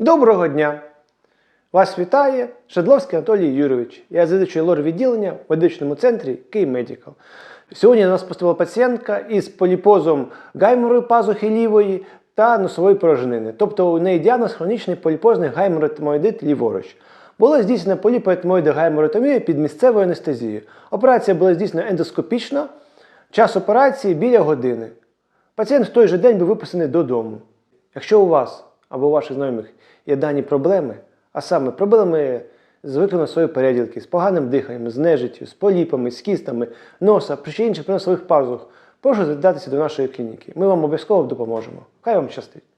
Доброго дня! Вас вітає Шадловський Анатолій Юрійович. Я завідувачий лор відділення в медичному центрі Київмедикал. Сьогодні до нас поступила пацієнтка із поліпозом гайморової пазухи лівої та носової порожнини. Тобто у неї діагноз хронічний поліпозний гайморотомоїдит ліворуч. Була здійснена поліпоетмоїда гайморотомія під місцевою анестезією. Операція була здійснена ендоскопічно. Час операції біля години. Пацієнт в той же день був виписаний додому. Якщо у вас або у ваших знайомих є дані проблеми, а саме проблеми з викликом своєї переділки, з поганим диханням, з нежиттю, з поліпами, з кістами, носа, чи інших приносових пазух, прошу звертатися до нашої клініки. Ми вам обов'язково допоможемо. Хай вам щастить!